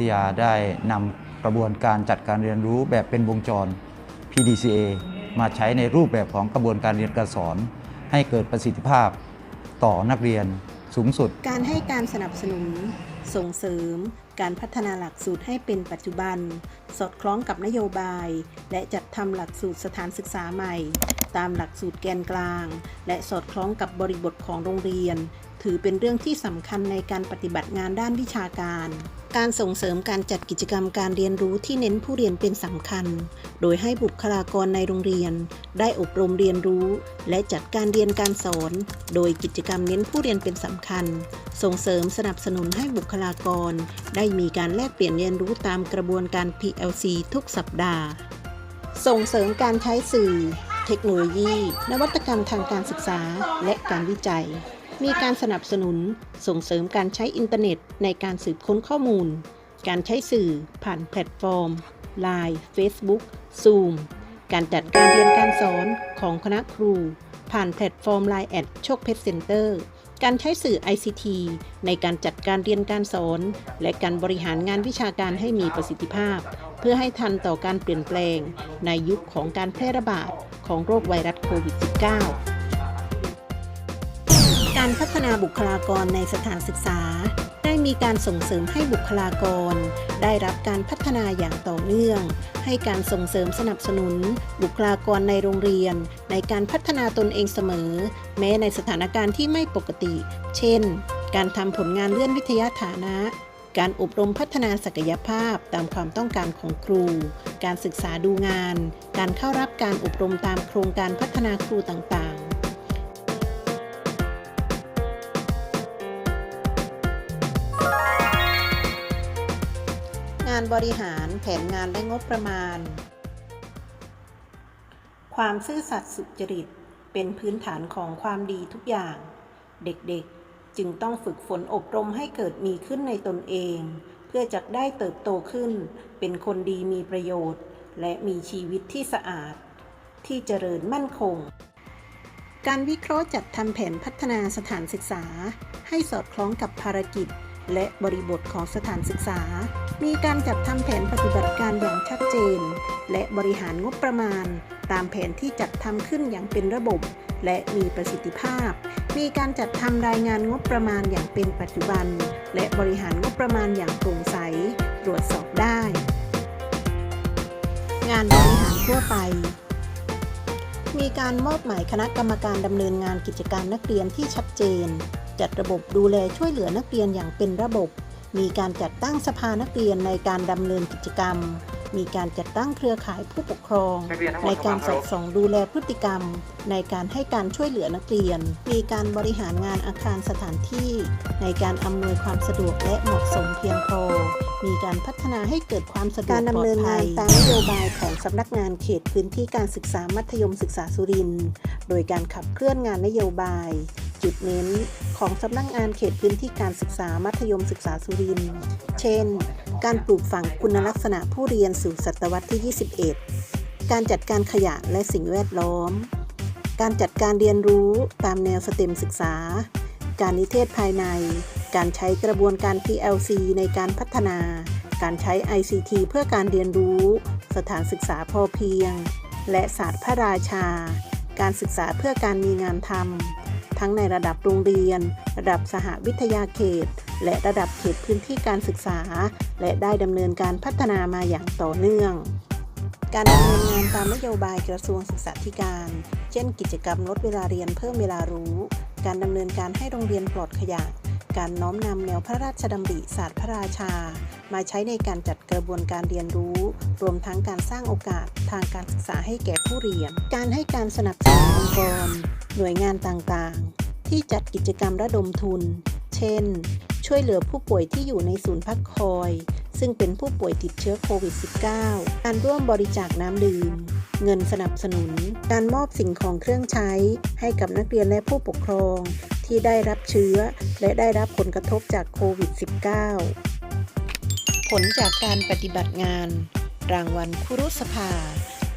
ทยาได้นำกระบวนการจัดการเรียนรู้แบบเป็นวงจร PDCA มาใช้ในรูปแบบของกระบวนการเรียนการสอน ให้เกิดประสิทธิภาพต่อนักเรียนสูงสุด การให้การสนับสนุนส่งเสริม การพัฒนาหลักสูตรให้เป็นปัจจุบัน สอดคล้องกับนโยบาย และจัดทำหลักสูตรสถานศึกษาใหม่ ตามหลักสูตรแกนกลาง และสอดคล้องกับบริบทของโรงเรียน ถือเป็นเรื่องที่สำคัญในการปฏิบัติงานด้านวิชาการ การส่งเสริมการจัดกิจกรรมการเรียนรู้ที่เน้นผู้เรียนเป็นสำคัญ โดยให้บุคลากรในโรงเรียน ได้อบรมเรียนรู้ และจัดการเรียนการสอน โดยกิจกรรมเน้นผู้เรียนเป็นสำคัญ ส่งเสริมสนับสนุนให้บุคลากร ได้มีการแลกเปลี่ยนเรียนรู้ตามกระบวนการ PLC ทุกสัปดาห์ ส่งเสริมการใช้สื่อเทคโนโลยี นวัตกรรมทางการศึกษา และการวิจัย มีการสนับสนุนส่งเสริมการใช้อินเทอร์เน็ตในการสืบค้นข้อมูล การใช้สื่อผ่านแพลตฟอร์ม Line Facebook Zoom การจัดการเรียนการสอนของคณะครู ผ่านแพลตฟอร์ม Line แอดโชคเพชรเซ็นเตอร์การใช้สื่อ ICT ในการจัดการเรียนการสอน และการบริหารงานวิชาการให้มีประสิทธิภาพ เพื่อให้ทันต่อการเปลี่ยนแปลง ในยุคของการแพร่ระบาดของโรคไวรัสโควิด -19 การพัฒนาบุคลากรในสถานศึกษา ได้มีการส่งเสริมให้บุคลากร ได้รับการพัฒนาอย่างต่อเนื่อง ให้การส่งเสริมสนับสนุน บุคลากรในโรงเรียน ในการพัฒนาตนเองเสมอ แม้ในสถานการณ์ที่ไม่ปกติ เช่น การทำผลงานเลื่อนวิทยาฐานะการอบรมพัฒนาศักยภาพตามความต้องการของครู การศึกษาดูงาน การเข้ารับการอบรมตามโครงการพัฒนาครูต่างๆานบริหารแผนงานและงบประมาณ ความซื่อสัตย์สุจริตเป็นพื้นฐานของความดีทุกอย่าง เด็กๆจึงต้องฝึกฝนอบรมให้เกิดมีขึ้นในตนเอง เพื่อจะได้เติบโตขึ้น เป็นคนดีมีประโยชน์ และมีชีวิตที่สะอาด ที่เจริญมั่นคง การวิเคราะห์จัดทำแผนพัฒนาสถานศึกษา ให้สอดคล้องกับภารกิจ และบริบทของสถานศึกษา มีการจัดทำแผนปฏิบัติการอย่างชัดเจน และบริหารงบประมาณ ตามแผนที่จัดทำขึ้นอย่างเป็นระบบ และมีประสิทธิภาพ มีการจัดทำรายงานงบประมาณอย่างเป็นปัจจุบัน และบริหารงบประมาณอย่างโปร่งใส ตรวจสอบได้ งานบริหารทั่วไปมีการมอบหมายคณะกรรมการดำเนินงานกิจการนักเรียนที่ชัดเจน จัดระบบดูแลช่วยเหลือนักเรียนอย่างเป็นระบบ มีการจัดตั้งสภานักเรียนในการดำเนินกิจกรรม มีการจัดตั้งเครือข่ายผู้ปกครองนักเรียนในการสอดส่องดูแลพฤติกรรม ในการให้การช่วยเหลือนักเรียน มีการบริหารงานอาคารสถานที่ ในการอำนวยความสะดวกและเหมาะสมเพียงพอ มีการพัฒนาให้เกิดความสะดวกการดำเนินงานตามนโยบายของสำนักงานเขตพื้นที่การศึกษามัธยมศึกษาสุรินทร์ โดยการขับเคลื่อนงานนโยบาย จุดเน้นของสำนักงานเขตพื้นที่การศึกษามัธยมศึกษาสุรินทร์ เช่น การปลูกฝังคุณลักษณะผู้เรียนสู่ศตวรรษที่ 21 การจัดการขยะและสิ่งแวดล้อม การจัดการเรียนรู้ตามแนวสเต็มศึกษา การนิเทศภายใน การใช้กระบวนการ PLC ในการพัฒนา การใช้ ICT เพื่อการเรียนรู้ สถานศึกษาพอเพียง และศาสตร์พระราชา การศึกษาเพื่อการมีงานทำ ทั้งในระดับโรงเรียน ระดับสหวิทยาเขต และระดับเขตพื้นที่การศึกษา และได้ดำเนินการพัฒนามาอย่างต่อเนื่อง การดำเนินงานตามนโยบายกระทรวงศึกษาธิการ เช่น กิจกรรมลดเวลาเรียนเพิ่มเวลารู้ การดำเนินการให้โรงเรียนปลอดขยะการน้อมนำแนวพระราชดำริศาสตร์พระราชา มาใช้ในการจัดกระบวนการเรียนรู้ รวมทั้งการสร้างโอกาสทางการศึกษาให้แก่ผู้เรียน การให้การสนับสนุนองค์กร หน่วยงานต่างๆ ที่จัดกิจกรรมระดมทุน เช่น ช่วยเหลือผู้ป่วยที่อยู่ในศูนย์พักคอย ซึ่งเป็นผู้ป่วยติดเชื้อโควิด -19 การร่วมบริจาคน้ำดื่ม เงินสนับสนุน การมอบสิ่งของเครื่องใช้ ให้กับนักเรียนและผู้ปกครอง ที่ได้รับเชื้อ และได้รับผลกระทบจากโควิด -19 ผลจากการปฏิบัติงาน รางวัลคุรุสภา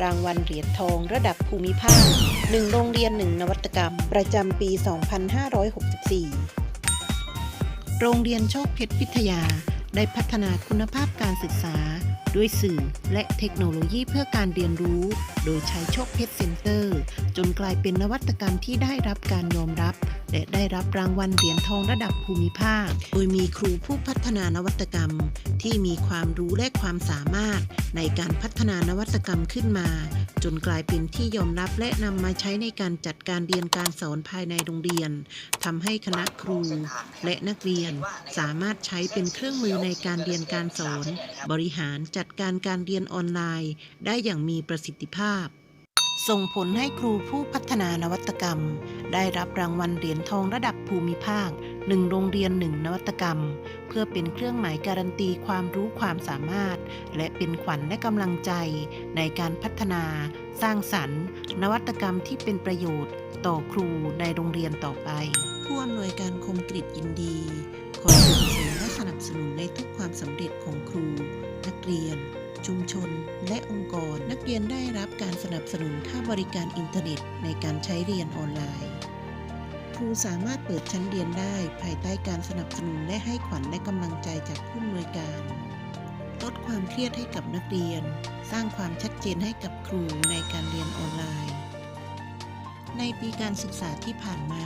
รางวัลเหรียญทองระดับภูมิภาคหนึ่งโรงเรียนหนึ่งนวัตกรรม ประจำปี 2564 โรงเรียนโชคเพชรพิทยาได้พัฒนาคุณภาพการศึกษา ด้วยสื่อและเทคโนโลยีเพื่อการเรียนรู้ โดยใช้โชคเพชรเซ็นเตอร์ จนกลายเป็นนวัตกรรมที่ได้รับการยอมรับ และได้รับรางวัลเหรียญทองระดับภูมิภาค โดยมีครูผู้พัฒนานวัตกรรม ที่มีความรู้และความสามารถ ในการพัฒนานวัตกรรมขึ้นมา จนกลายเป็นที่ยอมรับและนำมาใช้ในการจัดการเรียนการสอนภายในโรงเรียนทำให้คณะครูและนักเรียนสามารถใช้เป็นเครื่องมือในการเรียนการสอน บริหารจัดการการเรียนออนไลน์ ได้อย่างมีประสิทธิภาพ ส่งผลให้ครูผู้พัฒนานวัตกรรม ได้รับรางวัลเหรียญทองระดับภูมิภาคหนึ่งโรงเรียนหนึ่งนวัตกรรม เพื่อเป็นเครื่องหมายการันตีความรู้ความสามารถ และเป็นขวัญและกำลังใจในการพัฒนา สร้างสรรค์ นวัตกรรมที่เป็นประโยชน์ต่อครูในโรงเรียนต่อไป ผู้อำนวยการคมกริตยินดี ขอส่งเสริมและสนับสนุนในทุกความสำเร็จของครู เรียน ชุมชน และองค์กร นักเรียนได้รับการสนับสนุนค่าบริการอินเทอร์เน็ตในการใช้เรียนออนไลน์ ครูสามารถเปิดชั้นเรียนได้ภายใต้การสนับสนุนและให้ขวัญและกำลังใจจากผู้อำนวยการ ลดความเครียดให้กับนักเรียน สร้างความชัดเจนให้กับครูในการเรียนออนไลน์ ในปีการศึกษาที่ผ่านมา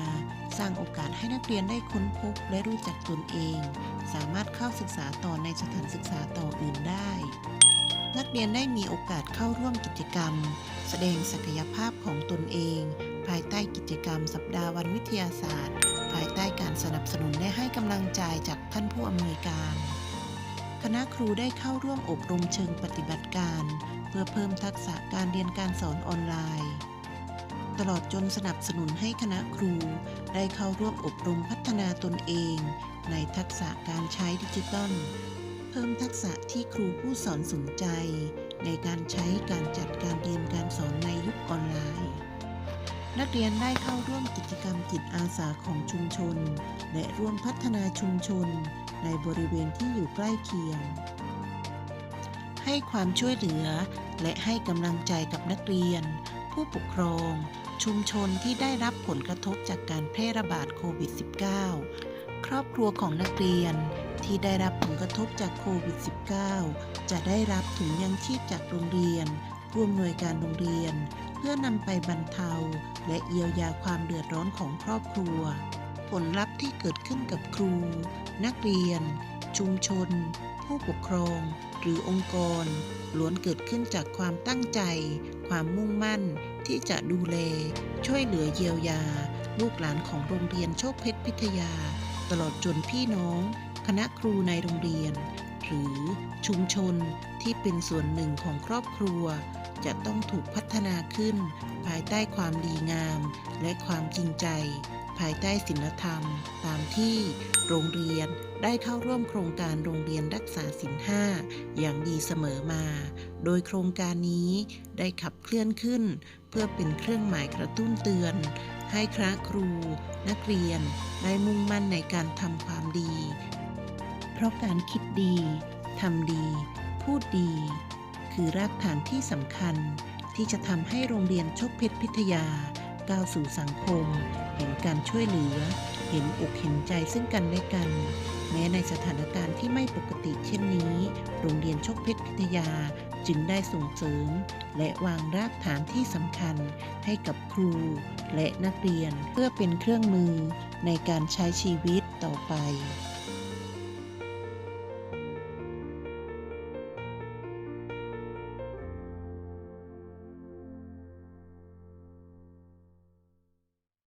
สร้างโอกาสให้นักเรียนได้ค้นพบและรู้จักตนเอง สามารถเข้าศึกษาต่อในสถานศึกษาต่ออื่นได้ นักเรียนได้มีโอกาสเข้าร่วมกิจกรรม แสดงศักยภาพของตนเอง ภายใต้กิจกรรม สัปดาห์วันวิทยาศาสตร์ ภายใต้การสนับสนุนและให้กำลังใจจากท่านผู้อำนวยการ คณะครูได้เข้าร่วมอบรมเชิงปฏิบัติการ เพื่อเพิ่มทักษะการเรียนการสอนออนไลน์ ตลอดจนสนับสนุนให้คณะครูได้เข้าร่วมอบรมพัฒนาตนเอง ในทักษะการใช้ดิจิทัลเพิ่มทักษะที่ครูผู้สอนสนใจ ในการใช้การจัดการเรียนการสอนในยุคออนไลน์ นักเรียนได้เข้าร่วมกิจกรรมจิตอาสาของชุมชน และร่วมพัฒนาชุมชน ในบริเวณที่อยู่ใกล้เคียง ให้ความช่วยเหลือ และให้กำลังใจกับนักเรียน ผู้ปกครอง ชุมชนที่ได้รับผลกระทบจากการแพร่ระบาดโควิด -19 ครอบครัวของนักเรียนที่ได้รับผลกระทบจากโควิด -19 จะได้รับถุงยังชีพจากโรงเรียนผู้อำนวยการโรงเรียน เพื่อนำไปบรรเทา และเยียวยาความเดือดร้อนของครอบครัว ผลลัพธ์ที่เกิดขึ้นกับครู นักเรียน ชุมชน ผู้ปกครอง หรือองค์กรล้วนเกิดขึ้นจากความตั้งใจ ความมุ่งมั่น ที่จะดูแล ช่วยเหลือเยียวยา ลูกหลานของโรงเรียนโชคเพชรพิทยา ตลอดจนพี่น้อง คณะครูในโรงเรียน หรือชุมชนที่เป็นส่วนหนึ่งของครอบครัว จะต้องถูกพัฒนาขึ้น ภายใต้ความดีงาม และความจริงใจ ภายใต้ศีลธรรม ตามที่โรงเรียนได้เข้าร่วมโครงการโรงเรียนรักษาศีลห้าอย่างดีเสมอมา โดยโครงการนี้ได้ขับเคลื่อนขึ้น พื่อเป็นเครื่องหมายกระตุ้นเตือน ให้คระครู นักเรียนได้มุ่งมั่นในการทำความดี เพราะการคิดดีทำดี พูดดี คือรากฐานที่สำคัญ ที่จะทำให้โรงเรียนโชคเพชรพิทยาก้าวสู่สังคมเห็นการช่วยเหลือ เห็นอกเห็นใจซึ่งกันและกัน แม้ในสถานการณ์ที่ไม่ปกติเช่นนี้ โรงเรียนโชคเพชรพิทยาจึงได้ส่งเสริม และวางรากฐานที่สำคัญให้กับครู และนักเรียนเพื่อเป็นเครื่องมือในการใช้ชีวิตต่อไป